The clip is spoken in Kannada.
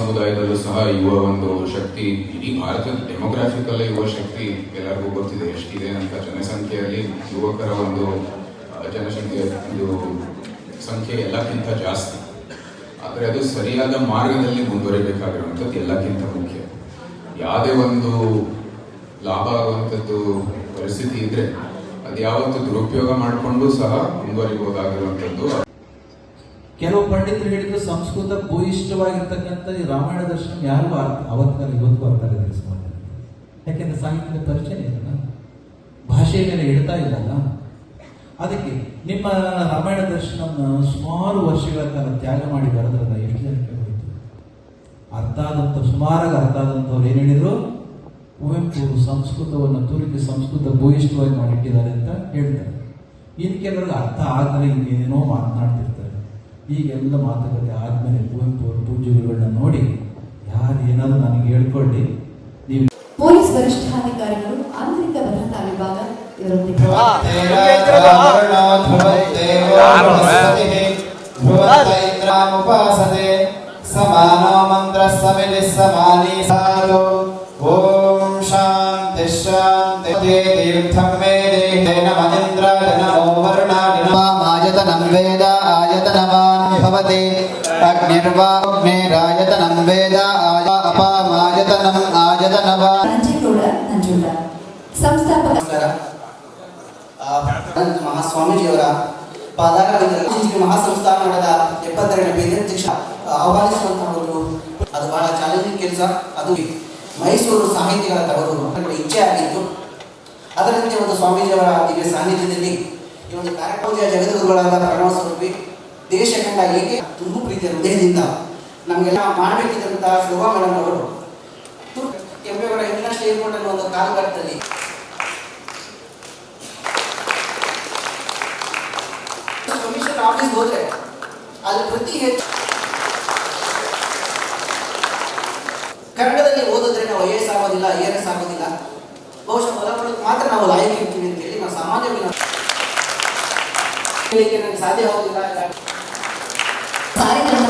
ಸಮುದಾಯದಲ್ಲೂ ಸಹ ಯುವ ಒಂದು ಶಕ್ತಿ, ಇಡೀ ಭಾರತದ ಡೆಮೋಗ್ರಾಫಿಕಲ್ ಯುವ ಶಕ್ತಿ ಎಲ್ಲರಿಗೂ ಗೊತ್ತಿದೆ ಎಷ್ಟಿದೆ ಅಂತ. ಜನಸಂಖ್ಯೆಯಲ್ಲಿ ಯುವಕರ ಒಂದು ಜನಸಂಖ್ಯೆ ಇದು ಸಂಖ್ಯೆ ಎಲ್ಲಕ್ಕಿಂತ ಜಾಸ್ತಿ. ಆದರೆ ಅದು ಸರಿಯಾದ ಮಾರ್ಗದಲ್ಲಿ ಮುಂದುವರಿಬೇಕಾಗಿರುವಂಥದ್ದು ಎಲ್ಲಕ್ಕಿಂತ ಮುಖ್ಯ. ಯಾವುದೇ ಒಂದು ಲಾಭ ಆಗುವಂಥದ್ದು ಪರಿಸ್ಥಿತಿ ಇದ್ರೆ ಅದು ಯಾವತ್ತು ದುರುಪಯೋಗ ಮಾಡಿಕೊಂಡು ಸಹ ಮುಂದುವರಿಬಹುದಾಗಿರುವಂಥದ್ದು. ಕೆಲವು ಪಂಡಿತರು ಹೇಳಿದ್ರು ಸಂಸ್ಕೃತ ಭೂಯಿಷ್ಠವಾಗಿರ್ತಕ್ಕಂಥ ಈ ರಾಮಾಯಣ ದರ್ಶನ ಯಾರು ಅರ್ಥ ಅವತ್ತಿನಲ್ಲಿ ಇವತ್ತು ಅರ್ಥ ತಿಳಿಸ್ಕೊಂಡಿಲ್ಲ ಯಾಕೆಂದ್ರೆ ಸಾಹಿತ್ಯದ ಪರಿಚಯ ಇಲ್ಲ ಭಾಷೆ ಮೇಲೆ ಇಡ್ತಾ ಇಲ್ಲಲ್ಲ? ಅದಕ್ಕೆ ನಿಮ್ಮ ರಾಮಾಯಣ ದರ್ಶನ ಸುಮಾರು ವರ್ಷಗಳ ಕಾಲ ತ್ಯಾಗ ಮಾಡಿ ಬರೆದ್ರಲ್ಲ ಎಷ್ಟು ಜನಕ್ಕೆ ಹೋಯ್ತು ಅರ್ಥ ಆದಂತ ಸುಮಾರಾಗಿ ಅರ್ಥ ಆದಂಥವ್ರು ಏನು ಹೇಳಿದ್ರು? ಕುವೆಂಪು ಸಂಸ್ಕೃತವನ್ನು ತುರಿದು ಸಂಸ್ಕೃತ ಭೂಯಿಷ್ಠವಾಗಿ ಮಾಡಿಟ್ಟಿದ್ದಾರೆ ಅಂತ ಹೇಳ್ತಾರೆ. ಇನ್ನು ಕೆಲವರಿಗೆ ಅರ್ಥ ಆಗಲಿ ಇನ್ನೇನೋ ಮಾತನಾಡ್ತಿರ್ತಾರೆ. ಈಗೆಲ್ಲ ಮಾತುಕತೆ ಆದ್ಮೇಲೆ ಕುವೆಂಪು ಅವರು ಪೂಜೆಗಳನ್ನ ನೋಡಿ ಯಾರು ಏನಾದ್ರು ನನಗೆ ಹೇಳ್ಕೊಳ್ಳಿ. ನೀವು ಪೊಲೀಸ್ ವರಿಷ್ಠಾಧಿಕಾರಿಗಳು ಆಂತರಿಕ ಭದ್ರತಾ ವಿಭಾಗ ಇವರೊಂದಿಗೆ ಸಮಾನೋ ಮಂತ್ರ ಸಮಿಲಿ ಸಮಾನಿ ಸಾಧು ಓಂ ಶಾಂತಿ ಶಾಂತಿ. ತೀರ್ಥಂ ಮೇ ದೇಹೇನ ಮನಿಂದ್ರಾಯ ನಮೋ ವರ್ಣಾಯ ನಮಾಯತನಂ ವೇದ ಆಯತನವಾನ್ ವೇದ ಆಯ ಅಪಾಮಾಯತನಂ ಆಯತನವಾನ್ ನಂಜೇಗೌಡ ನಂಜುಂಡ ಸಂಸ್ಥಾಪಕ ಮಹಾಸ್ವಾಮೀಜಿಯವರ ಪಾದಾರವಿಂದ ಮಹಾಸಂಸ್ಥಾನದ ಎಪ್ಪತ್ತೆರಡನೇ ಬೇದಾಧ್ಯಕ್ಷ ಆಹ್ವಾನಿಸುವಂತಹ ಒಂದು ಅದು ಬಹಳ ಚಾಲೆಂಜಿಂಗ್ ಕೆಲಸ. ಅದು ಮೈಸೂರು ಸಾಹಿತಿಗಳ ತವರು ಇಚ್ಛೆ ಆಗಿತ್ತು. ಅದರಂತೆ ಒಂದು ಸ್ವಾಮೀಜಿಯವರ ದಿವ್ಯ ಸಾನ್ನಿಧ್ಯದಲ್ಲಿ ಈ ಒಂದು ಕಾರ್ಯಕ್ರಮದ ಜಗದ್ಗುರುಗಳಾದ ಪ್ರಣವ ಸ್ವರೂಪಿ ದೇಶ ಕಂಡ ಏಕೆ? ತುಂಬ ಪ್ರೀತಿಯ ಹೃದಯದಿಂದ ನಮಗೆಲ್ಲ ಮಾಡಬೇಕಿದ್ದಂತಹ ಶೋಭಾ ಮೇಡಮ್ ಅವರು. ಕೆಂಪೇಗೌಡ ಇಂಟರ್ನ್ಯಾಷನಲ್ ಏರ್ಪೋರ್ಟ್ ಅನ್ನೋ ಒಂದು ಕಾಲಘಟ್ಟದಲ್ಲಿ ಕಮಿಷನ್ ಆಫೀಸ್ ಹೋದ್ರೆ ಅಲ್ಲಿ ಪ್ರತಿ ಹೆಚ್ಚು ಕನ್ನಡದಲ್ಲಿ ಓದಿದ್ರೆ ನಾವು ಐ ಎಸ್ ಆಗೋದಿಲ್ಲ ಐ ಎಸ್ ಆಗೋದಿಲ್ಲ. ಬಹುಶಃ ಹೊಲ ಮಾಡೋದು ಮಾತ್ರ ನಾವು ಲಾಯಕ್ ಇರ್ತೀವಿ ಅಂತ ಹೇಳಿ ನಾವು ಸಾಮಾನ್ಯವಾಗಿ ನಾವು ಸಾಧ್ಯ ಆಗೋದಿಲ್ಲ. కార్యక్రమం